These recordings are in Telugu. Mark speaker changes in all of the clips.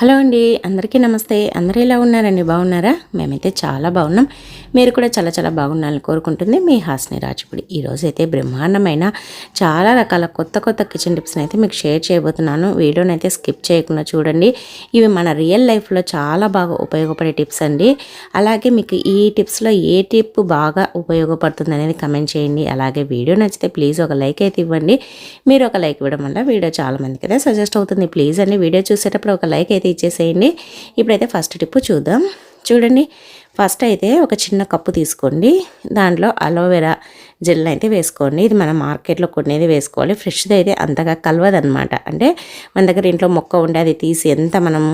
Speaker 1: హలో అండి అందరికీ నమస్తే. అందరూ ఎలా ఉన్నారండి? బాగున్నారా? మేమైతే చాలా బాగున్నాం. మీరు కూడా చాలా చాలా బాగున్నారని కోరుకుంటుంది మీ హాస్ని రాజుపుడి. ఈరోజు అయితే బ్రహ్మాండమైన చాలా రకాల కొత్త కొత్త కిచెన్ టిప్స్ని అయితే మీకు షేర్ చేయబోతున్నాను. వీడియోని అయితే స్కిప్ చేయకుండా చూడండి. ఇవి మన రియల్ లైఫ్లో చాలా బాగా ఉపయోగపడే టిప్స్ అండి. అలాగే మీకు ఈ టిప్స్లో ఏ టిప్ బాగా ఉపయోగపడుతుంది అనేది కమెంట్ చేయండి. అలాగే వీడియో నచ్చితే ప్లీజ్ ఒక లైక్ అయితే ఇవ్వండి. మీరు ఒక లైక్ ఇవ్వడం వల్ల వీడియో చాలా మందికి అయితే సజెస్ట్ అవుతుంది. ప్లీజ్ అండి వీడియో చూసేటప్పుడు ఒక లైక్ అయితే ఇచ్చేసేయండి ఇప్పుడైతే ఫస్ట్ టిప్పు చూద్దాం. చూడండి ఫస్ట్ అయితే ఒక చిన్న కప్పు తీసుకోండి. దాంట్లో అలోవెరా జెల్ అయితే వేసుకోండి. ఇది మనం మార్కెట్లో కొనేది వేసుకోవాలి. ఫ్రెష్ది అయితే అంతగా కలవదనమాట అంటే మన దగ్గర ఇంట్లో మొక్క ఉండి అది తీసి ఎంత మనం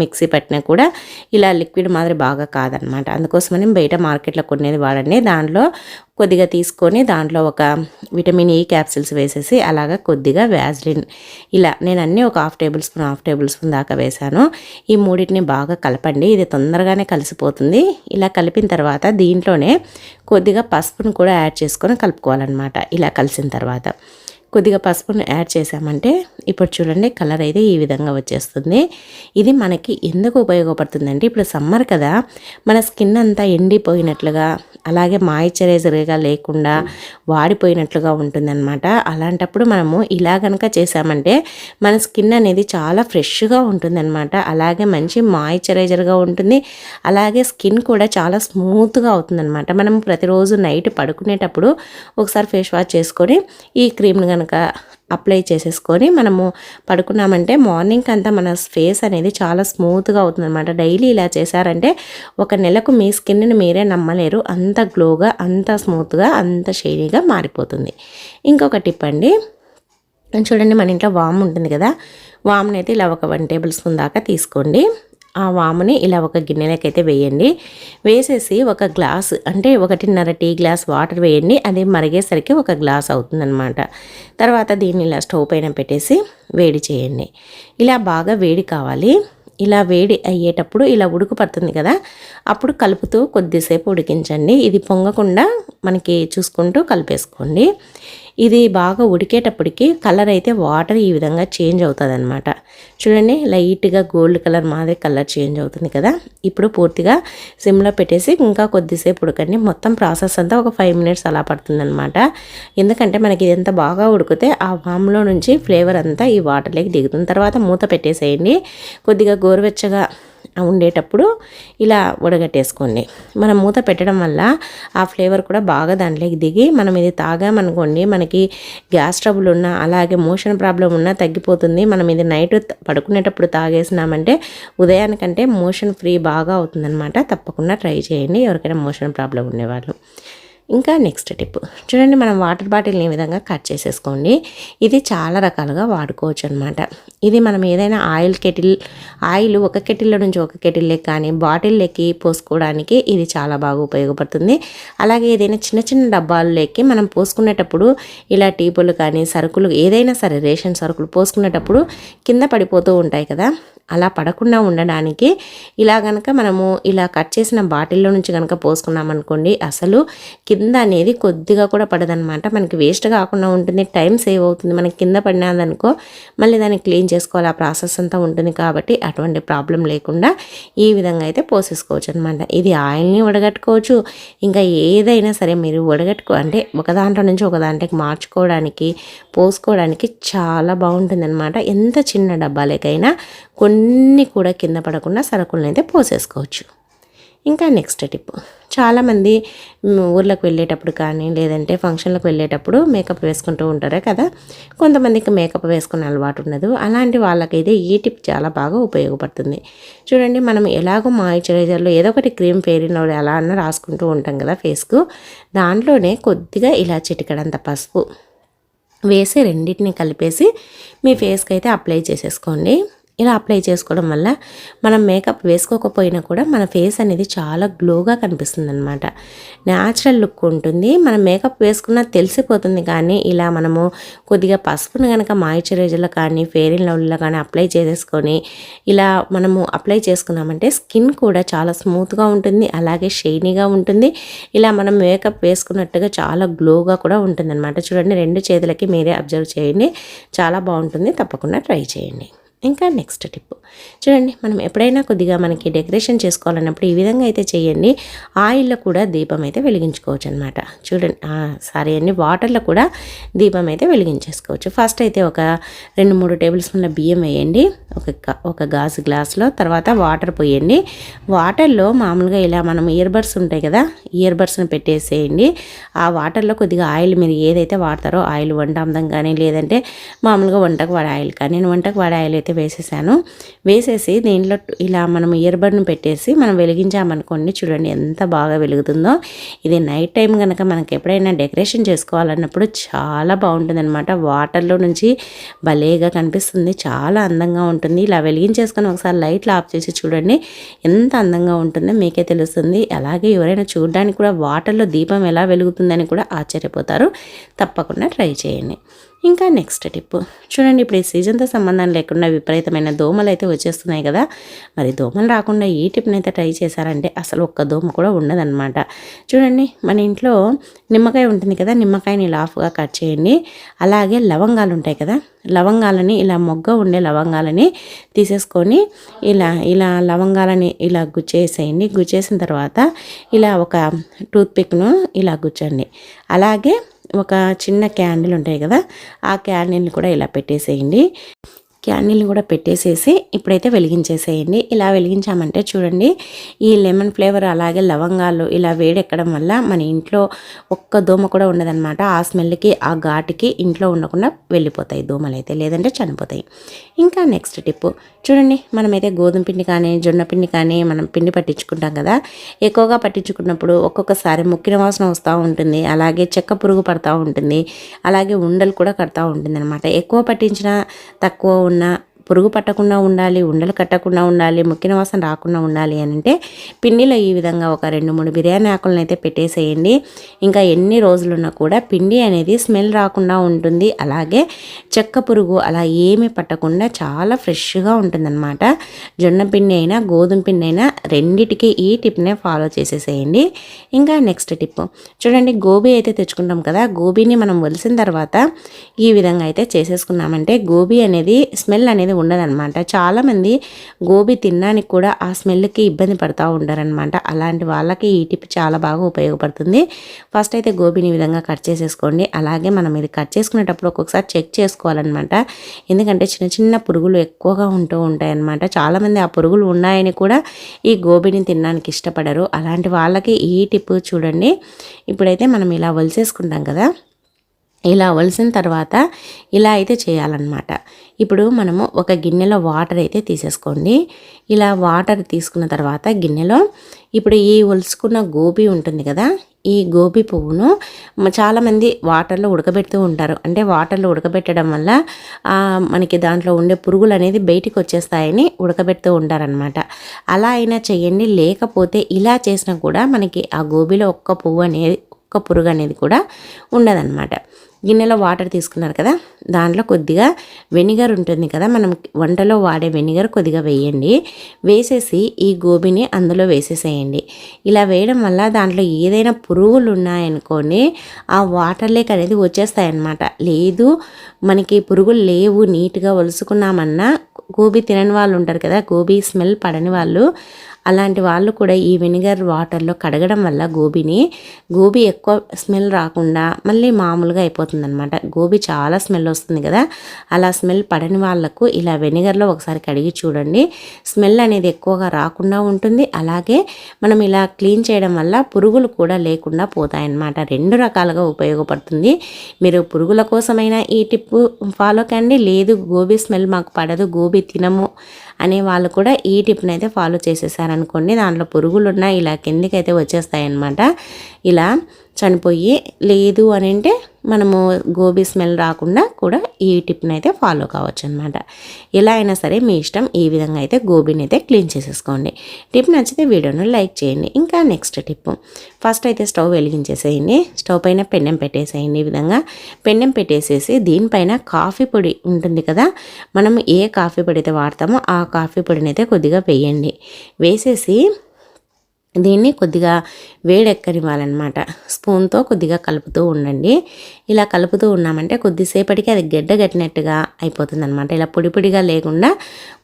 Speaker 1: మిక్సీ పట్టినా కూడా ఇలా లిక్విడ్ మాదిరి బాగా కాదనమాట అందుకోసమని బయట మార్కెట్లో కొనేది వాడండి. దాంట్లో కొద్దిగా తీసుకొని దాంట్లో ఒక విటమిన్ e ఈ క్యాప్సిల్స్ వేసేసి అలాగా కొద్దిగా వ్యాజ్లిన్ ఇలా నేను అన్నీ ఒక half tablespoon half tablespoon దాకా వేశాను. ఈ మూడింటిని బాగా కలపండి. ఇది తొందరగానే కలిసిపోతుంది. ఇలా కలిపిన తర్వాత దీంట్లోనే కొద్దిగా పసుపును కూడా యాడ్ చేసుకొని కలుపుకోవాలన్నమాట. ఇలా కలిసిన తర్వాత. కొద్దిగా పసుపును యాడ్ చేసామంటే ఇప్పుడు చూడండి కలర్ అయితే ఈ విధంగా వచ్చేస్తుంది. ఇది మనకి ఎందుకు ఉపయోగపడుతుందంటే ఇప్పుడు సమ్మర్ కదా మన స్కిన్ అంతా ఎండిపోయినట్లుగా అలాగే మాయిశ్చరైజర్గా లేకుండా వాడిపోయినట్లుగా ఉంటుందన్నమాట. అలాంటప్పుడు మనము ఇలా కనుక చేసామంటే మన స్కిన్ అనేది చాలా ఫ్రెష్గా ఉంటుందన్నమాట. అలాగే మంచి మాయిశ్చరైజర్గా ఉంటుంది అలాగే స్కిన్ కూడా చాలా స్మూత్గా అవుతుందన్నమాట. మనం ప్రతిరోజు నైట్ పడుకునేటప్పుడు ఒకసారి ఫేస్ వాష్ చేసుకొని ఈ క్రీమ్ని కనుక అప్లై చేసేసుకొని మనము పడుకున్నామంటే మార్నింగ్ అంతా మన ఫేస్ అనేది చాలా స్మూత్గా అవుతుంది అనమాట డైలీ ఇలా చేశారంటే ఒక నెలకు మీ స్కిన్ని మీరే నమ్మలేరు. అంత గ్లోగా అంత స్మూత్గా అంత షైనీగా మారిపోతుంది. ఇంకొక టిప్ అండి. చూడండి మన ఇంట్లో వామ్ ఉంటుంది కదా. వామ్ని అయితే ఇలా ఒక వన్ టేబుల్ స్పూన్ దాకా తీసుకోండి. ఆ వాముని ఇలా ఒక గిన్నెలోకి అయితే వేయండి. వేసేసి ఒక గ్లాస్ అంటే ఒకటిన్నర టీ గ్లాస్ వాటర్ వేయండి. అది మరిగేసరికి ఒక గ్లాస్ అవుతుందన్నమాట. తర్వాత దీన్ని ఇలా స్టవ్ పైన పెట్టేసి వేడి చేయండి. ఇలా బాగా వేడి కావాలి. ఇలా వేడి అయ్యేటప్పుడు ఇలా ఉడుకు పడుతుంది కదా అప్పుడు కలుపుతూ కొద్దిసేపు ఉడికించండి. ఇది పొంగకుండా మనకి చూసుకుంటూ కలిపేసుకోండి. ఇది బాగా ఉడికేటప్పటికి కలర్ అయితే వాటర్ ఈ విధంగా చేంజ్ అవుతుంది అనమాట చూడండి లైట్గా గోల్డ్ కలర్ మాదిరి కలర్ చేంజ్ అవుతుంది కదా. ఇప్పుడు పూర్తిగా సిమ్లో పెట్టేసి ఇంకా కొద్దిసేపు ఉడకండి. మొత్తం ప్రాసెస్ అంతా ఒక ఫైవ్ మినిట్స్ అలా పడుతుందనమాట ఎందుకంటే మనకి ఇది ఎంత బాగా ఉడికితే ఆ వామ్లో నుంచి ఫ్లేవర్ అంతా ఈ వాటర్లోకి దిగుతుంది. తర్వాత మూత పెట్టేసేయండి. కొద్దిగా గోరువెచ్చగా ఉండేటప్పుడు ఇలా ఉడగట్టేసుకోండి మనం మూత పెట్టడం వల్ల ఆ ఫ్లేవర్ కూడా బాగా దాంట్లోకి దిగి మనం ఇది తాగామనుకోండి మనకి గ్యాస్ ట్రబుల్ ఉన్నా అలాగే మోషన్ ప్రాబ్లం ఉన్నా తగ్గిపోతుంది. మనం ఇది నైట్ పడుకునేటప్పుడు తాగేసినామంటే ఉదయానికంటే మోషన్ ఫ్రీ బాగా అవుతుందన్నమాట. తప్పకుండా ట్రై చేయండి. ఎవరికైనా మోషన్ ప్రాబ్లం ఉండేవాళ్ళు. ఇంకా నెక్స్ట్ టిప్ చూడండి మనం వాటర్ బాటిల్ని ఈ విధంగా కట్ చేసేసుకోండి. ఇది చాలా రకాలుగా వాడుకోవచ్చు అనమాట ఇది మనం ఏదైనా ఆయిల్ కెటిల్ ఆయిల్ ఒక కెటిల్లో నుంచి ఒక కెటిల్లోకి కానీ బాటిల్లోకి పోసుకోవడానికి ఇది చాలా బాగా ఉపయోగపడుతుంది. అలాగే ఏదైనా చిన్న చిన్న డబ్బాల్లోకి మనం పోసుకునేటప్పుడు ఇలా టీపులు కానీ సరుకులు ఏదైనా సరే రేషన్ సరుకులు పోసుకునేటప్పుడు కింద పడిపోతూ ఉంటాయి కదా. అలా పడకుండా ఉండడానికి ఇలా కనుక మనము ఇలా కట్ చేసిన బాటిల్లో నుంచి కనుక పోసుకున్నామనుకోండి అసలు కింద అనేది కొద్దిగా కూడా పడదనమాట మనకి వేస్ట్ కాకుండా ఉంటుంది టైం సేవ్ అవుతుంది. మనకి కింద పడినదనుకో మళ్ళీ దాన్ని క్లీన్ చేసుకోవాలి. ఆ ప్రాసెస్ అంతా ఉంటుంది కాబట్టి అటువంటి ప్రాబ్లం లేకుండా ఈ విధంగా అయితే పోసేసుకోవచ్చు అనమాట ఇది ఆయిల్ని వడగట్టుకోవచ్చు. ఇంకా ఏదైనా సరే మీరు వడగట్టుకో అంటే ఒక దాంట్లో నుంచి ఒక దాంట్లోకి మార్చుకోవడానికి పోసుకోవడానికి చాలా బాగుంటుంది అనమాట ఎంత చిన్న డబ్బాలకైనా కొన్ని కూడా కింద పడకుండా సరుకులను అయితే పోసేసుకోవచ్చు. ఇంకా నెక్స్ట్ టిప్ చాలామంది ఊర్లకు వెళ్ళేటప్పుడు కానీ లేదంటే ఫంక్షన్లకు వెళ్ళేటప్పుడు మేకప్ వేసుకుంటూ ఉంటారే కదా? కొంతమందికి మేకప్ వేసుకునే అలవాటు ఉండదు. అలాంటి వాళ్ళకైతే ఈ టిప్ చాలా బాగా ఉపయోగపడుతుంది. చూడండి మనం ఎలాగో మాయిశ్చరైజర్లో ఏదో ఒకటి క్రీమ్ ఫేరిన ఎలా అన్న రాసుకుంటూ ఉంటాం కదా ఫేస్కు దాంట్లోనే కొద్దిగా ఇలా చిటికడంత పసుపు వేసి రెండింటిని కలిపేసి మీ ఫేస్కి అయితే అప్లై చేసేసుకోండి. ఇలా అప్లై చేసుకోవడం వల్ల మనం మేకప్ వేసుకోకపోయినా కూడా మన ఫేస్ అనేది చాలా గ్లోగా కనిపిస్తుంది అనమాట న్యాచురల్ లుక్ ఉంటుంది. మనం మేకప్ వేసుకున్నా తెలిసిపోతుంది కానీ ఇలా మనము కొద్దిగా పసుపును కనుక మాయిశ్చరైజర్లో కానీ ఫెయిర్ అండ్ లవ్లీలో కానీ అప్లై చేసేసుకొని ఇలా మనము అప్లై చేసుకున్నామంటే స్కిన్ కూడా చాలా స్మూత్గా ఉంటుంది. అలాగే షైనీగా ఉంటుంది. ఇలా మనం మేకప్ వేసుకున్నట్టుగా చాలా గ్లోగా కూడా ఉంటుంది అనమాట చూడండి రెండు చేతులకి మీరే అబ్జర్వ్ చేయండి. చాలా బాగుంటుంది. తప్పకుండా ట్రై చేయండి. ఇంకా నెక్స్ట్ టిప్ చూడండి మనం ఎప్పుడైనా కొద్దిగా మనకి డెకరేషన్ చేసుకోవాలన్నప్పుడు ఈ విధంగా అయితే చేయండి. ఆయిల్లో కూడా దీపం అయితే వెలిగించుకోవచ్చు అనమాట చూడండి సారీ అండి వాటర్లో కూడా దీపం అయితే వెలిగించేసుకోవచ్చు. ఫస్ట్ అయితే ఒక రెండు మూడు టేబుల్ స్పూన్ల బియ్యం వేయండి. ఒక ఒక గాజు గ్లాస్లో తర్వాత వాటర్ పోయండి. వాటర్లో మామూలుగా ఇలా మనం ఇయర్ బడ్స్ ఉంటాయి కదా ఇయర్ బడ్స్ని పెట్టేసేయండి. ఆ వాటర్లో కొద్దిగా ఆయిల్ మీరు ఏదైతే వాడతారో ఆయిల్ వంట అందం కానీ లేదంటే మామూలుగా వంటకు వాడే ఆయిల్ కానీ నేను వంటకు వాడే ఆయిల్ అయితే వేసేసాను. వేసేసి దీంట్లో ఇలా మనం ఇయర్బడ్ను పెట్టేసి మనం వెలిగించామనుకోండి చూడండి ఎంత బాగా వెలుగుతుందో. ఇది నైట్ టైం కనుక మనకి ఎప్పుడైనా డెకరేషన్ చేసుకోవాలన్నప్పుడు చాలా బాగుంటుంది వాటర్లో నుంచి భలేగా కనిపిస్తుంది. చాలా అందంగా ఉంటుంది. ఇలా వెలిగించేసుకొని ఒకసారి లైట్లు ఆఫ్ చేసి చూడండి ఎంత అందంగా ఉంటుందో మీకే తెలుస్తుంది. అలాగే ఎవరైనా చూడడానికి కూడా వాటర్లో దీపం ఎలా వెలుగుతుందని కూడా ఆశ్చర్యపోతారు. తప్పకుండా ట్రై చేయండి. ఇంకా నెక్స్ట్ టిప్ చూడండి ఇప్పుడు ఈ సీజన్తో సంబంధం లేకుండా విపరీతమైన దోమలు అయితే వచ్చేస్తున్నాయి కదా. మరి దోమలు రాకుండా ఈ టిప్ని అయితే ట్రై చేశారంటే అసలు ఒక్క దోమ కూడా ఉండదన్నమాట. చూడండి మన ఇంట్లో నిమ్మకాయ ఉంటుంది కదా నిమ్మకాయని లాఫ్గా కట్ చేయండి. అలాగే లవంగాలు ఉంటాయి కదా లవంగాలని ఇలా మొగ్గ ఉండే లవంగాలని తీసేసుకొని ఇలా ఇలా లవంగాలని ఇలా గుచ్చేసేయండి. గుచ్చేసిన తర్వాత ఇలా ఒక టూత్పిక్ను ఇలా గుచ్చండి. అలాగే ఒక చిన్న క్యాండిల్ ఉంటాయి కదా ఆ క్యాండిల్ని కూడా ఇలా పెట్టేసేయండి. క్యాండిల్ని కూడా పెట్టేసేసి ఇప్పుడైతే వెలిగించేసేయండి. ఇలా వెలిగించామంటే చూడండి ఈ లెమన్ ఫ్లేవర్ అలాగే లవంగాలు ఇలా వేడెక్కడం వల్ల మన ఇంట్లో ఒక్క దోమ కూడా ఉండదన్నమాట. ఆ స్మెల్కి ఆ ఘాటుకి ఇంట్లో ఉండకుండా వెళ్ళిపోతాయి దోమలు అయితే లేదంటే చనిపోతాయి. ఇంకా నెక్స్ట్ టిప్ చూడండి మనమైతే గోధుమ పిండి కానీ జొన్న పిండి కానీ మనం పిండి పట్టించుకుంటాం కదా ఎక్కువగా పట్టించుకున్నప్పుడు ఒక్కొక్కసారి ముక్కిన వాసన వస్తూ ఉంటుంది అలాగే చెక్క పురుగు పడుతూ ఉంటుంది అలాగే ఉండలు కూడా కడతా ఉంటుంది అనమాట ఎక్కువ పట్టించిన తక్కువ ఉన్న పురుగు పట్టకుండా ఉండాలి ఉండలు కట్టకుండా ఉండాలి ముక్కిన వాసన రాకుండా ఉండాలి అని అంటే పిండిలో ఈ విధంగా ఒక రెండు మూడు బిర్యానీ ఆకులను అయితే పెట్టేసేయండి. ఇంకా ఎన్ని రోజులున్నా కూడా పిండి అనేది స్మెల్ రాకుండా ఉంటుంది. అలాగే చెక్క పురుగు అలా ఏమీ పట్టకుండా చాలా ఫ్రెష్గా ఉంటుందన్నమాట. జొన్న పిండి అయినా గోధుమ పిండి అయినా రెండిటికి ఈ టిప్నే ఫాలో చేసేసేయండి. ఇంకా నెక్స్ట్ టిప్. చూడండి గోబీ అయితే తెచ్చుకుంటాం కదా గోబీని మనం వలిసిన తర్వాత ఈ విధంగా అయితే చేసేసుకున్నామంటే గోబీ అనేది స్మెల్ అనేది అనేది ఉండదన్నమాట. చాలామంది గోబీ తినడానికి కూడా ఆ స్మెల్కి ఇబ్బంది పడుతూ ఉంటారనమాట అలాంటి వాళ్ళకి ఈ టిప్ చాలా బాగా ఉపయోగపడుతుంది. ఫస్ట్ అయితే గోబీని ఈ విధంగా కట్ చేసేసుకోండి. అలాగే మనం ఇది కట్ చేసుకునేటప్పుడు ఒక్కొక్కసారి చెక్ చేసుకోవాలన్నమాట. ఎందుకంటే చిన్న చిన్న పురుగులు ఎక్కువగా ఉంటూ ఉంటాయన్నమాట. చాలామంది ఆ పురుగులు ఉన్నాయని కూడా ఈ గోబీని తినడానికి ఇష్టపడరు. అలాంటి వాళ్ళకి ఈ టిప్ చూడండి. ఇప్పుడైతే మనం ఇలా వలిసేసుకుంటాం కదా. ఇలా వలసిన తర్వాత ఇలా అయితే చేయాలన్నమాట. ఇప్పుడు మనము ఒక గిన్నెలో వాటర్ అయితే తీసేసుకోండి. ఇలా వాటర్ తీసుకున్న తర్వాత గిన్నెలో ఇప్పుడు ఈ ఒలుసుకున్న గోబీ ఉంటుంది కదా ఈ గోబీ పువ్వును చాలామంది వాటర్లో ఉడకబెడుతూ ఉంటారు. అంటే వాటర్లో ఉడకబెట్టడం వల్ల మనకి దాంట్లో ఉండే పురుగులు అనేది బయటికి వచ్చేస్తాయని ఉడకబెడుతూ ఉంటారనమాట అలా అయినా చేయండి. లేకపోతే ఇలా చేసినా కూడా మనకి ఆ గోబీలో ఒక్క పువ్వు అనేది ఒక్క పురుగు అనేది కూడా ఉండదన్నమాట. గిన్నెలో వాటర్ తీసుకున్నారు కదా దాంట్లో కొద్దిగా వెనిగర్ ఉంటుంది కదా మనం వంటలో వాడే వెనిగర్ కొద్దిగా వేయండి. వేసేసి ఈ గోబీని అందులో వేసేసేయండి. ఇలా వేయడం వల్ల దాంట్లో ఏదైనా పురుగులు ఉన్నాయనుకోని ఆ వాటర్ లేక్ అనేది వచ్చేస్తాయన్నమాట. లేదు మనకి పురుగులు లేవు నీట్గా ఒలుసుకున్నామన్నా గోబీ తినని వాళ్ళు ఉంటారు కదా గోబీ స్మెల్ పడని వాళ్ళు అలాంటి వాళ్ళు కూడా ఈ వెనిగర్ వాటర్లో కడగడం వల్ల గోబీని గోబీ ఎక్కువ స్మెల్ రాకుండా మళ్ళీ మామూలుగా అయిపోతుంది అనమాట గోబీ చాలా స్మెల్ వస్తుంది కదా అలా స్మెల్ పడని వాళ్ళకు ఇలా వెనిగర్లో ఒకసారి కడిగి చూడండి. స్మెల్ అనేది ఎక్కువగా రాకుండా ఉంటుంది. అలాగే మనం ఇలా క్లీన్ చేయడం వల్ల పురుగులు కూడా లేకుండా పోతాయన్నమాట. రెండు రకాలుగా ఉపయోగపడుతుంది. మీరు పురుగుల కోసమైనా ఈ టిప్ ఫాలో కండి. లేదు గోబీ స్మెల్ మాకు పడదు గోబీ తినము అనే వాళ్ళు కూడా ఈ టిప్ని అయితే ఫాలో చేసేసారు అనుకోండి దాంట్లో పురుగులు ఉన్నాయి ఇలా కిందికైతే వచ్చేస్తాయన్నమాట. ఇలా చనిపోయి లేదు అని అంటే మనము గోబీ స్మెల్ రాకుండా కూడా ఈ టిప్ని అయితే ఫాలో కావచ్చు అనమాట ఎలా అయినా సరే మీ ఇష్టం ఈ విధంగా అయితే గోబీని అయితే క్లీన్ చేసేసుకోండి. టిప్ నచ్చితే వీడియోను లైక్ చేయండి. ఇంకా నెక్స్ట్ టిప్. ఫస్ట్ అయితే స్టవ్ వెలిగించేసేయండి. స్టవ్ పైన పెన్నెం పెట్టేసేయండి ఈ విధంగా. పెన్నెం పెట్టేసేసి దీనిపైన కాఫీ పొడి ఉంటుంది కదా మనం ఏ కాఫీ పొడి అయితే వాడతామో ఆ కాఫీ పొడిని అయితే కొద్దిగా వేయండి. వేసేసి దీన్ని కొద్దిగా వేడెక్కనివ్వాలన్నమాట. స్పూన్తో కొద్దిగా కలుపుతూ ఉండండి. ఇలా కలుపుతూ ఉన్నామంటే కొద్దిసేపటికి అది గడ్డ కట్టినట్టుగా అయిపోతుంది అనమాట ఇలా పొడి పొడిగా లేకుండా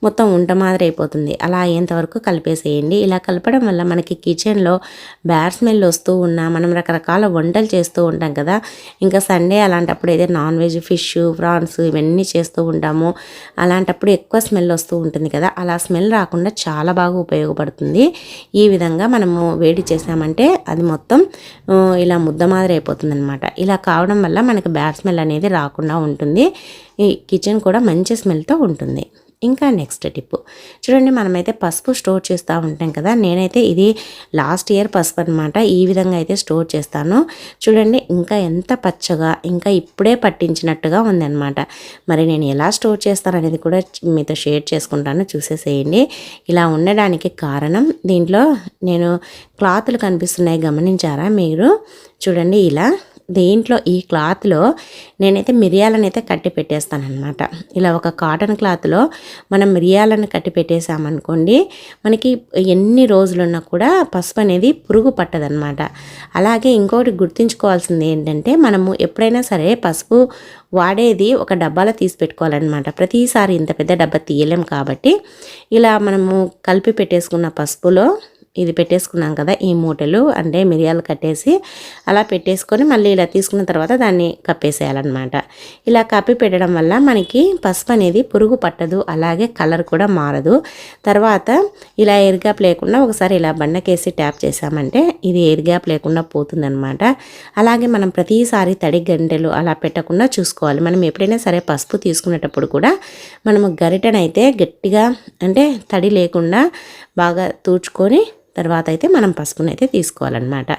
Speaker 1: మొత్తం ఉంట మాదిరి అయిపోతుంది. అలా అయ్యేంతవరకు కలిపేసేయండి. ఇలా కలపడం వల్ల మనకి కిచెన్లో బ్యాడ్ స్మెల్ వస్తూ ఉన్నా మనం రకరకాల వంటలు చేస్తూ ఉంటాం కదా. ఇంకా సండే అలాంటప్పుడు అయితే నాన్ వెజ్ ఫిష్ ప్రాన్స్ ఇవన్నీ చేస్తూ ఉంటాము. అలాంటప్పుడు ఎక్కువ స్మెల్ వస్తూ ఉంటుంది కదా. అలా స్మెల్ రాకుండా చాలా బాగా ఉపయోగపడుతుంది. ఈ విధంగా మనము వేడి చేసామంటే అది మొత్తం ఇలా ముద్ద మాదిరి అయిపోతుంది అనమాట ఇలా కావడం వల్ల మనకి బ్యాడ్ స్మెల్ అనేది రాకుండా ఉంటుంది. ఈ కిచెన్ కూడా మంచి స్మెల్తో ఉంటుంది. ఇంకా నెక్స్ట్ టిప్ చూడండి మనమైతే పసుపు స్టోర్ చేస్తూ ఉంటాం కదా. నేనైతే ఇది లాస్ట్ ఇయర్ పసుపు అనమాట ఈ విధంగా అయితే స్టోర్ చేస్తాను. చూడండి ఇంకా ఎంత పచ్చగా ఇంకా ఇప్పుడే పట్టించినట్టుగా ఉందన్నమాట. మరి నేను ఎలా స్టోర్ చేస్తాను అనేది కూడా మీతో షేర్ చేసుకుంటాను. చూసేసేయండి. ఇలా ఉండడానికి కారణం దీంట్లో నేను క్లాతులు కనిపిస్తున్నాయి గమనించారా మీరు? చూడండి ఇలా దీంట్లో ఈ క్లాత్లో నేనైతే మిరియాలను అయితే కట్టి పెట్టేస్తానమాట ఇలా ఒక కాటన్ క్లాత్లో మనం మిరియాలను కట్టి పెట్టేసామనుకోండి మనకి ఎన్ని రోజులున్నా కూడా పసుపు అనేది పురుగు పట్టదనమాట అలాగే ఇంకోటి గుర్తుంచుకోవాల్సింది ఏంటంటే మనము ఎప్పుడైనా సరే పసుపు వాడేది ఒక డబ్బాలో తీసి పెట్టుకోవాలన్నమాట. ప్రతిసారి ఇంత పెద్ద డబ్బా తీయలేం కాబట్టి ఇలా మనము కలిపి పెట్టేసుకున్న పసుపులో ఇది పెట్టేసుకున్నాం కదా ఈ మూటలు అంటే మిరియాలు కట్టేసి అలా పెట్టేసుకొని మళ్ళీ ఇలా తీసుకున్న తర్వాత దాన్ని కప్పేసేయాలన్నమాట. ఇలా కప్పి పెట్టడం వల్ల మనకి పసుపు అనేది పురుగు పట్టదు అలాగే కలర్ కూడా మారదు. తర్వాత ఇలా ఎయిర్ గ్యాప్ లేకుండా ఒకసారి ఇలా బండకేసి ట్యాప్ చేసామంటే ఇది ఎయిర్ గ్యాప్ లేకుండా పోతుందన్నమాట. అలాగే మనం ప్రతిసారి తడి గంటెలు అలా పెట్టకుండా చూసుకోవాలి. మనం ఎప్పుడైనా సరే పసుపు తీసుకునేటప్పుడు కూడా మనము గరిటనైతే గట్టిగా అంటే తడి లేకుండా బాగా తూడ్చుకొని తర్వాత అయితే మనం పసుపుని అయితే తీసుకోవాలన్నమాట.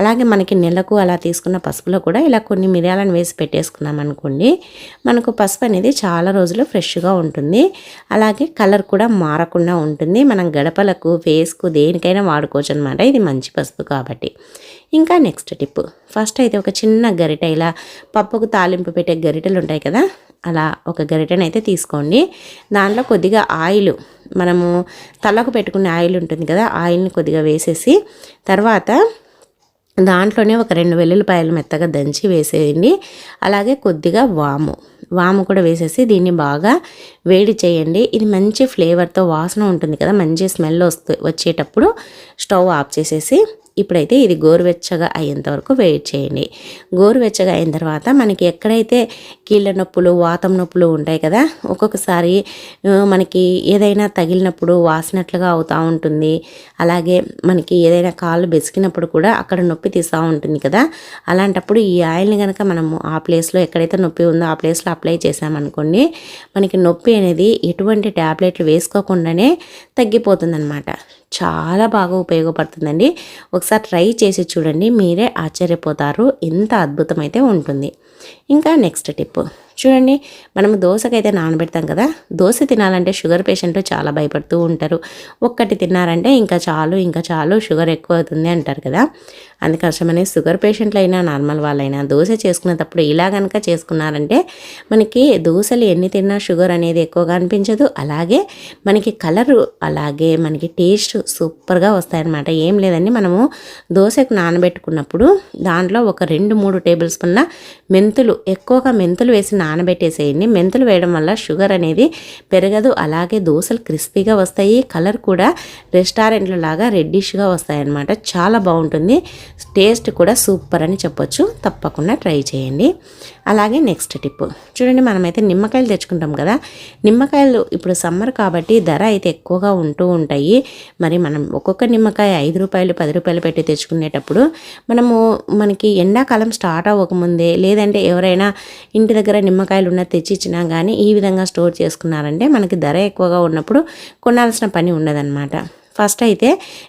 Speaker 1: అలాగే మనకి నెలకు అలా తీసుకున్న పసుపులో కూడా ఇలా కొన్ని మిరియాలను వేసి పెట్టేసుకున్నాం అనుకోండి. మనకు పసుపు అనేది చాలా రోజులు ఫ్రెష్గా ఉంటుంది. అలాగే కలర్ కూడా మారకుండా ఉంటుంది. మనం గడపలకు ఫేస్కు దేనికైనా వాడుకోవచ్చు అనమాట ఇది మంచి పసుపు కాబట్టి. ఇంకా నెక్స్ట్ టిప్. ఫస్ట్ అయితే ఒక చిన్న గరిట ఇలా పప్పుకు తాలింపు పెట్టే గరిటెలు ఉంటాయి కదా అలా ఒక గరిటెని అయితే తీసుకోండి. దాంట్లో కొద్దిగా ఆయిల్ మనము తలకు పెట్టుకునే ఆయిల్ ఉంటుంది కదా ఆయిల్ని కొద్దిగా వేసేసి తర్వాత దాంట్లోనే ఒక రెండు వెల్లుల్లిపాయలు మెత్తగా దంచి వేసేయండి. అలాగే కొద్దిగా వాము వాము కూడా వేసేసి దీన్ని బాగా వేడి చేయండి. ఇది మంచి ఫ్లేవర్తో వాసన ఉంటుంది కదా మంచి స్మెల్ వస్తూ వచ్చేటప్పుడు స్టవ్ ఆఫ్ చేసేసి ఇప్పుడైతే ఇది గోరువెచ్చగా అయ్యేంత వరకు వెయిట్ చేయండి. గోరువెచ్చగా అయిన తర్వాత మనకి ఎక్కడైతే కీళ్ళ నొప్పులు వాతం నొప్పులు ఉంటాయి కదా ఒక్కొక్కసారి మనకి ఏదైనా తగిలినప్పుడు వాసినట్లుగా అవుతూ ఉంటుంది. అలాగే మనకి ఏదైనా కాళ్ళు బెసికినప్పుడు కూడా అక్కడ నొప్పి తీస్తూ ఉంటుంది కదా. అలాంటప్పుడు ఈ ఆయిల్ని కనుక మనము ఆ ప్లేస్లో ఎక్కడైతే నొప్పి ఉందో ఆ ప్లేస్లో అప్లై చేసామనుకోండి మనకి నొప్పి అనేది ఎటువంటి ట్యాబ్లెట్లు వేసుకోకుండానే తగ్గిపోతుంది అనమాట చాలా బాగా ఉపయోగపడుతుందండి. ఒకసారి ట్రై చేసి చూడండి మీరే ఆశ్చర్యపోతారు. ఎంత అద్భుతమైతే ఉంటుంది. ఇంకా నెక్స్ట్ టిప్. చూడండి మనం దోశకైతే నానబెడతాం కదా దోశ తినాలంటే షుగర్ పేషెంట్లు చాలా భయపడుతూ ఉంటారు. ఒక్కటి తిన్నారంటే ఇంకా చాలు ఇంకా చాలు షుగర్ ఎక్కువ అవుతుంది అంటారు కదా. అందుకోసమని షుగర్ పేషెంట్లు అయినా నార్మల్ వాళ్ళైనా దోశ చేసుకునేటప్పుడు ఇలా కనుక చేసుకున్నారంటే మనకి దోశలు ఎన్ని తిన్నా షుగర్ అనేది ఎక్కువగా అనిపించదు. అలాగే మనకి కలరు అలాగే మనకి టేస్ట్ సూపర్గా వస్తాయన్నమాట. ఏం లేదండి మనము దోశకు నానబెట్టుకున్నప్పుడు దాంట్లో ఒక రెండు మూడు టేబుల్ స్పూన్ల మెంతులు ఎక్కువగా మెంతులు వేసి నానబెట్టేసేయండి. మెంతులు వేయడం వల్ల షుగర్ అనేది పెరగదు. అలాగే దోశలు క్రిస్పీగా వస్తాయి కలర్ కూడా రెస్టారెంట్ల లాగా రెడ్డిష్గా వస్తాయన్నమాట. చాలా బాగుంటుంది. టేస్ట్ కూడా సూపర్ అని చెప్పొచ్చు. తప్పకుండా ట్రై చేయండి. అలాగే నెక్స్ట్ టిప్. చూడండి మనమైతే నిమ్మకాయలు తెచ్చుకుంటాం కదా. నిమ్మకాయలు ఇప్పుడు సమ్మర్ కాబట్టి ధర అయితే ఎక్కువగా ఉంటూ ఉంటాయి. మరి మనం ఒక్కొక్క నిమ్మకాయ ఐదు రూపాయలు పది రూపాయలు పెట్టి తెచ్చుకునేటప్పుడు మనము మనకి ఎండాకాలం స్టార్ట్ అవ్వకముందే లేదంటే ఎవరైనా ఇంటి దగ్గర నిమ్మకాయలు ఉన్న తెచ్చిచ్చినా కానీ ఈ విధంగా స్టోర్ చేసుకున్నారంటే మనకి ధర ఎక్కువగా ఉన్నప్పుడు కొనాల్సిన పని ఉండదన్నమాట. ఫస్ట్ అయితే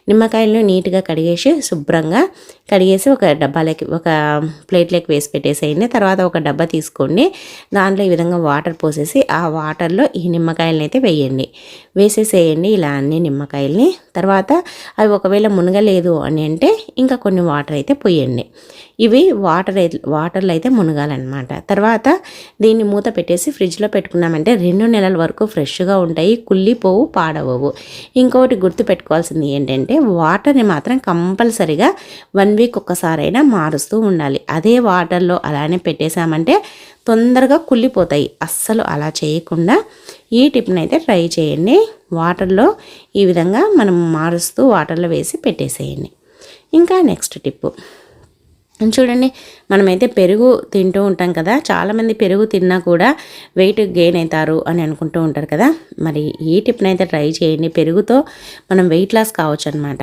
Speaker 1: నిమ్మకాయలను నీట్గా కడిగేసి శుభ్రంగా కడిగేసి ఒక డబ్బాలోకి ఒక ప్లేట్లోకి వేసి పెట్టేసేయండి. తర్వాత ఒక డబ్బా తీసుకోండి. దాంట్లో ఈ విధంగా వాటర్ పోసేసి ఆ వాటర్లో ఈ నిమ్మకాయలని అయితే వేయండి. వేసేసేయండి ఇలా అన్ని నిమ్మకాయల్ని. తర్వాత అవి ఒకవేళ మునగలేదు అని అంటే ఇంకా కొన్ని వాటర్ అయితే పోయండి. ఇవి వాటర్ వాటర్లో అయితే మునగాలన్నమాట. తర్వాత దీన్ని మూత పెట్టేసి ఫ్రిడ్జ్లో పెట్టుకున్నామంటే రెండు నెలల వరకు ఫ్రెష్గా ఉంటాయి కుళ్ళిపోవు పాడవవు. ఇంకోటి గుర్తు పెట్టుకోవాల్సింది ఏంటంటే వాటర్ని మాత్రం కంపల్సరిగా వన్ వీక్ ఒక్కసారైనా మారుస్తూ ఉండాలి. అదే వాటర్లో అలానే పెట్టేశామంటే తొందరగా కుళ్ళిపోతాయి. అస్సలు అలా చేయకుండా ఈ టిప్ని అయితే ట్రై చేయండి. వాటర్లో ఈ విధంగా మనం మారుస్తూ వాటర్లో వేసి పెట్టేసేయండి. ఇంకా నెక్స్ట్ టిప్పు. చూడండి మనమైతే పెరుగు తింటూ ఉంటాం కదా. చాలామంది పెరుగు తిన్నా కూడా వెయిట్ గెయిన్ అవుతారు అని అనుకుంటూ ఉంటారు కదా. మరి ఈ టిప్ని అయితే ట్రై చేయండి. పెరుగుతో మనం వెయిట్ లాస్ కావచ్చు అనమాట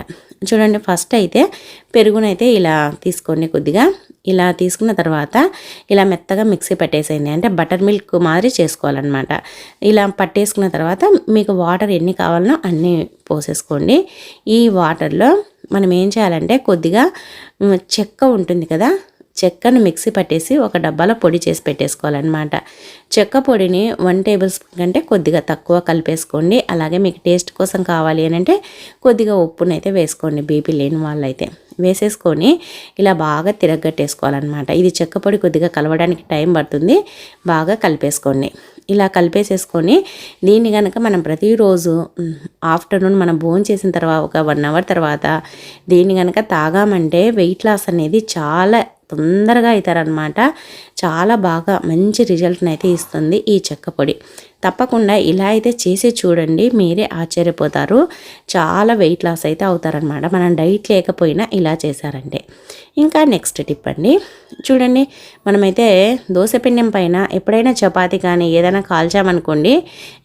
Speaker 1: చూడండి ఫస్ట్ అయితే పెరుగునైతే ఇలా తీసుకోండి కొద్దిగా. ఇలా తీసుకున్న తర్వాత ఇలా మెత్తగా మిక్సీ పట్టేసేయండి. అంటే బటర్ మిల్క్ మాదిరి చేసుకోవాలన్నమాట. ఇలా పట్టేసుకున్న తర్వాత మీకు వాటర్ ఎన్ని కావాలనో అన్నీ పోసేసుకోండి. ఈ వాటర్లో మనం ఏం చేయాలంటే కొద్దిగా చెక్క ఉంటుంది కదా చెక్కను మిక్సీ పట్టేసి ఒక డబ్బాలో పొడి చేసి పెట్టేసుకోవాలన్నమాట. చెక్క పొడిని వన్ టేబుల్ స్పూన్ కంటే కొద్దిగా తక్కువ కలిపేసుకోండి. అలాగే మీకు టేస్ట్ కోసం కావాలి అని అంటే కొద్దిగా ఉప్పునైతే వేసుకోండి. బీపీ లేని వాళ్ళైతే. వేసేసుకొని ఇలా బాగా తిరగట్టేసుకోవాలన్నమాట ఇది చెక్క పొడి కొద్దిగా కలవడానికి టైం పడుతుంది. బాగా కలిపేసుకోండి. ఇలా కలిపేసేసుకొని దీన్ని కనుక మనం ప్రతిరోజు ఆఫ్టర్నూన్ మనం భోజనం చేసిన తర్వాత ఒక వన్ అవర్ తర్వాత దీన్ని కనుక తాగామంటే వెయిట్ లాస్ అనేది చాలా తొందరగా అవుతారనమాట చాలా బాగా మంచి రిజల్ట్ని అయితే ఇస్తుంది ఈ చెక్క పొడి. తప్పకుండా ఇలా అయితే చేసి చూడండి మీరే ఆశ్చర్యపోతారు. చాలా వెయిట్ లాస్ అయితే అవుతారనమాట మనం డైట్ లేకపోయినా ఇలా చేశారంటే. ఇంకా నెక్స్ట్ టిప్ అండి. చూడండి మనమైతే దోశ పిండం పైన ఎప్పుడైనా చపాతి కానీ ఏదైనా కాల్చామనుకోండి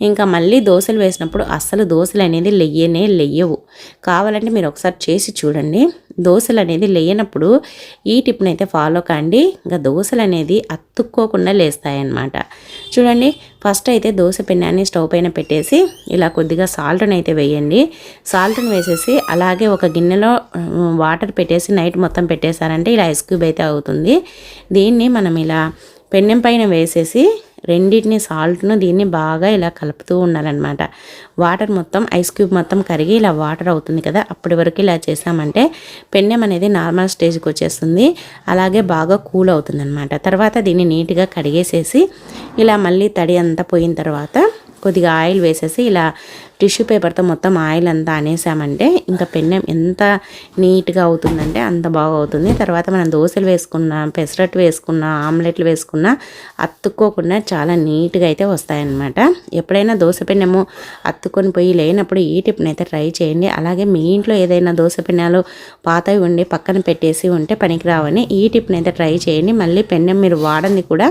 Speaker 1: ఇంకా మళ్ళీ దోశలు వేసినప్పుడు అస్సలు దోశలు అనేది లెయ్యనే లెయ్యవు కావాలంటే మీరు ఒకసారి చేసి చూడండి. దోశలు అనేది లేనప్పుడు ఈ టిప్ని అయితే ఫాలో కాండి. ఇంకా దోశలు అనేది అతుక్కోకుండా లేస్తాయన్నమాట. చూడండి ఫస్ట్ అయితే దోశ పెన్నాన్ని స్టవ్ పైన పెట్టేసి ఇలా కొద్దిగా సాల్ట్ని అయితే వేయండి. సాల్ట్ని వేసేసి అలాగే ఒక గిన్నెలో వాటర్ పెట్టేసి నైట్ మొత్తం పెట్టేశారంటే ఇలా ఐస్ క్యూబ్ అయితే అవుతుంది. దీన్ని మనం ఇలా పెన్నెం పైన వేసేసి రెండింటిని సాల్ట్ను దీన్ని బాగా ఇలా కలుపుతూ ఉండాలన్నమాట. వాటర్ మొత్తం ఐస్ క్యూబ్ మొత్తం కరిగి ఇలా వాటర్ అవుతుంది కదా అప్పటి వరకు ఇలా చేసామంటే పెన్నెం అనేది నార్మల్ స్టేజ్కి వచ్చేస్తుంది. అలాగే బాగా కూల్ అవుతుంది అనమాట తర్వాత దీన్ని నీట్గా కడిగేసేసి ఇలా మళ్ళీ తడి అంతా పోయిన తర్వాత కొద్దిగా ఆయిల్ వేసేసి ఇలా టిష్యూ పేపర్తో మొత్తం ఆయిల్ అంతా అనేసామంటే ఇంకా పెన్నెం ఎంత నీట్గా అవుతుందంటే అంత బాగా అవుతుంది తర్వాత మనం దోశలు వేసుకున్న పెసరట్టు వేసుకున్న ఆమ్లెట్లు వేసుకున్న అత్తుక్కోకుండా చాలా నీట్గా అయితే వస్తాయన్నమాట. ఎప్పుడైనా దోశ పెన్నెము అత్తుకొని పోయి లేనప్పుడు ఈ టిప్ని అయితే ట్రై చేయండి. అలాగే మీ ఇంట్లో ఏదైనా దోశ పెన్నాలు పాతవి ఉండి పక్కన పెట్టేసి ఉంటే పనికిరావని ఈ టిప్ని అయితే ట్రై చేయండి. మళ్ళీ పెన్నెం మీరు వాడంది కూడా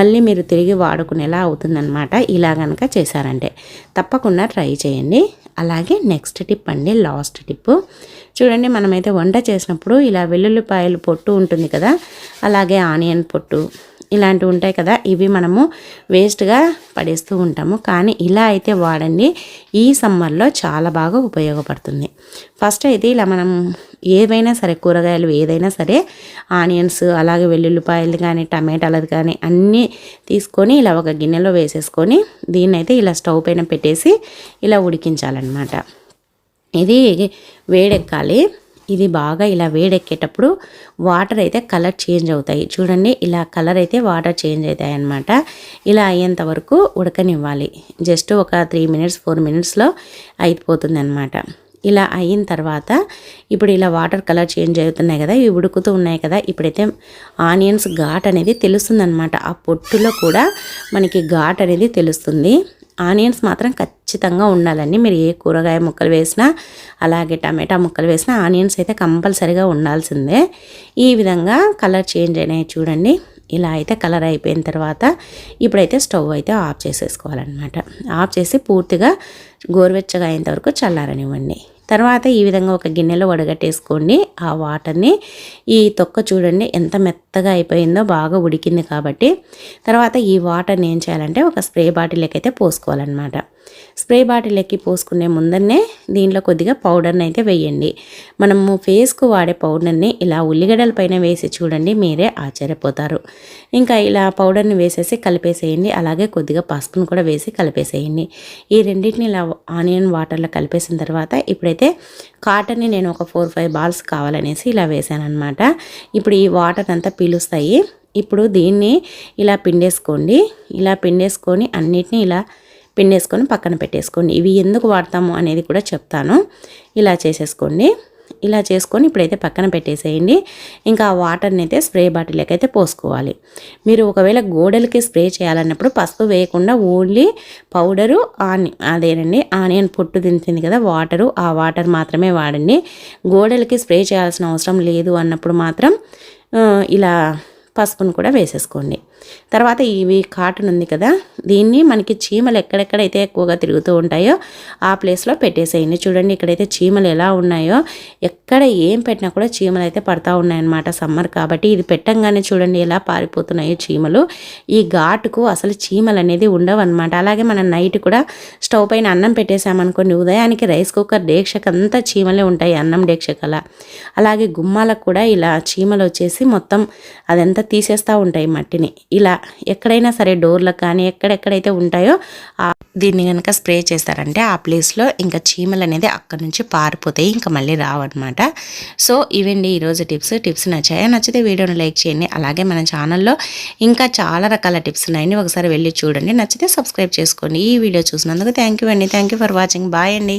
Speaker 1: మళ్ళీ మీరు తిరిగి వాడుకునేలా అవుతుందన్నమాట. ఇలా కనుక చేశారంటే తప్పకుండా ట్రై చేయండి. అలాగే నెక్స్ట్ టిప్ అండి లాస్ట్ టిప్ చూడండి మనమైతే వంట చేసినప్పుడు ఇలా వెల్లుల్లిపాయలు పొట్టు ఉంటుంది కదా అలాగే ఆనియన్ పొట్టు ఇలాంటివి ఉంటాయి కదా ఇవి మనము వేస్ట్గా పడేస్తూ ఉంటాము. కానీ ఇలా అయితే వాడండి ఈ సమ్మర్లో చాలా బాగా ఉపయోగపడుతుంది. ఫస్ట్ అయితే ఇలా మనం ఏవైనా సరే కూరగాయలు ఏదైనా సరే ఆనియన్స్ అలాగే వెల్లుల్లిపాయలు కానీ టమాటాలది కానీ అన్నీ తీసుకొని ఇలా ఒక గిన్నెలో వేసేసుకొని దీన్నైతే ఇలా స్టవ్ పైన పెట్టేసి ఇలా ఉడికించాలన్నమాట. ఇది వేడెక్కాలి. ఇది బాగా ఇలా వేడెక్కేటప్పుడు వాటర్ అయితే కలర్ చేంజ్ అవుతాయి. చూడండి ఇలా కలర్ అయితే వాటర్ చేంజ్ అవుతాయి అనమాట ఇలా అయ్యేంత వరకు ఉడకనివ్వాలి. జస్ట్ ఒక త్రీ మినిట్స్ ఫోర్ మినిట్స్లో అయిపోతుంది అనమాట ఇలా అయిన తర్వాత ఇప్పుడు ఇలా వాటర్ కలర్ చేంజ్ అవుతున్నాయి కదా ఇవి ఉడుకుతూ ఉన్నాయి కదా ఇప్పుడైతే ఆనియన్స్ ఘాట్ అనేది తెలుస్తుందనమాట ఆ పొట్టులో కూడా మనకి ఘాట్ అనేది తెలుస్తుంది. ఆనియన్స్ మాత్రం ఖచ్చితంగా ఉండాలండి. మీరు ఏ కూరగాయ ముక్కలు వేసినా అలాగే టమాటా ముక్కలు వేసినా ఆనియన్స్ అయితే కంపల్సరీగా ఉండాల్సిందే. ఈ విధంగా కలర్ చేంజ్ అయినాయి చూడండి. ఇలా అయితే కలర్ అయిపోయిన తర్వాత ఇప్పుడైతే స్టవ్ అయితే ఆఫ్ చేసేసుకోవాలన్నమాట. ఆఫ్ చేసి పూర్తిగా గోరువెచ్చగా అయ్యేంత వరకు చల్లారనివ్వండి. తర్వాత ఈ విధంగా ఒక గిన్నెలో వడగట్టేసుకోండి. ఆ వాటర్ని ఈ తొక్క చూడండి ఎంత మెత్తగా అయిపోయిందో బాగా ఉడికింది కాబట్టి. తర్వాత ఈ వాటర్ని ఏం చేయాలంటే ఒక స్ప్రే బాటిల్కి అయితే పోసుకోవాలన్నమాట. స్ప్రే బాటిల్ ఎక్కి పోసుకునే ముందరనే దీంట్లో కొద్దిగా పౌడర్ని అయితే వేయండి. మనము ఫేస్కు వాడే పౌడర్ని ఇలా ఉల్లిగడ్డల పైన వేసి చూడండి మీరే ఆశ్చర్యపోతారు. ఇంకా ఇలా పౌడర్ని వేసేసి కలిపేసేయండి అలాగే కొద్దిగా పసుపును కూడా వేసి కలిపేసేయండి. ఈ రెండింటిని ఇలా ఆనియన్ వాటర్లో కలిపేసిన తర్వాత ఇప్పుడైతే కాటన్ని నేను ఒక ఫోర్ ఫైవ్ బాల్స్ కావాలనేసి ఇలా వేసాను అనమాట ఇప్పుడు ఈ వాటర్ అంతా పీలుస్తాయి. ఇప్పుడు దీన్ని ఇలా పిండేసుకోండి. ఇలా పిండేసుకొని అన్నిటిని ఇలా పిండేసుకొని పక్కన పెట్టేసుకోండి. ఇవి ఎందుకు వాడతాము అనేది కూడా చెప్తాను. ఇలా చేసేసుకోండి. ఇలా చేసుకొని ఇప్పుడైతే పక్కన పెట్టేసేయండి. ఇంకా ఆ వాటర్ని అయితే స్ప్రే బాటిల్కి అయితే పోసుకోవాలి. మీరు ఒకవేళ గోడలకి స్ప్రే చేయాలన్నప్పుడు పసుపు వేయకుండా ఓన్లీ పౌడరు ఆని అదేనండి ఆనియన్ పొట్టు తింటుంది కదా వాటరు ఆ వాటర్ మాత్రమే వాడండి. గోడలకి స్ప్రే చేయాల్సిన అవసరం లేదు అన్నప్పుడు మాత్రం ఇలా పసుపును కూడా వేసేసుకోండి. తర్వాత ఇవి కాటన్ ఉంది కదా దీన్ని మనకి చీమలు ఎక్కడెక్కడైతే ఎక్కువగా తిరుగుతూ ఉంటాయో ఆ ప్లేస్లో పెట్టేసేయండి. చూడండి ఇక్కడైతే చీమలు ఎలా ఉన్నాయో ఎక్కడ ఏం పెట్టినా కూడా చీమలు అయితే పడతా ఉన్నాయన్నమాట సమ్మర్ కాబట్టి ఇది పెట్టంగానే చూడండి ఎలా పారిపోతున్నాయో చీమలు. ఈ ఘాటుకు అసలు చీమలు అనేది ఉండవు అనమాట అలాగే మనం నైట్ కూడా స్టవ్ పైన అన్నం పెట్టేసామనుకోండి ఉదయానికి రైస్ కుక్కర్ డేక్షకు అంతా చీమలే ఉంటాయి అన్నం డేక్షకలా అలాగే గుమ్మాలకు కూడా ఇలా చీమలు వచ్చేసి మొత్తం అదంతా తీసేస్తూ ఉంటాయి మట్టిని. ఇలా ఎక్కడైనా సరే డోర్లకు కానీ ఎక్కడెక్కడైతే ఉంటాయో దీన్ని కనుక స్ప్రే చేస్తారంటే ఆ ప్లేస్లో ఇంకా చీమలు అనేది అక్కడ నుంచి పారిపోతాయి ఇంకా మళ్ళీ రావన్నమాట. సో ఇవండి ఈరోజు టిప్స్. టిప్స్ నచ్చాయా? నచ్చితే వీడియోని లైక్ చేయండి. అలాగే మన ఛానల్లో ఇంకా చాలా రకాల టిప్స్ ఉన్నాయండి. ఒకసారి వెళ్ళి చూడండి. నచ్చితే సబ్స్క్రైబ్ చేసుకోండి. ఈ వీడియో చూసినందుకు థ్యాంక్ యూ అండి. Thank you for watching. Bye అండి.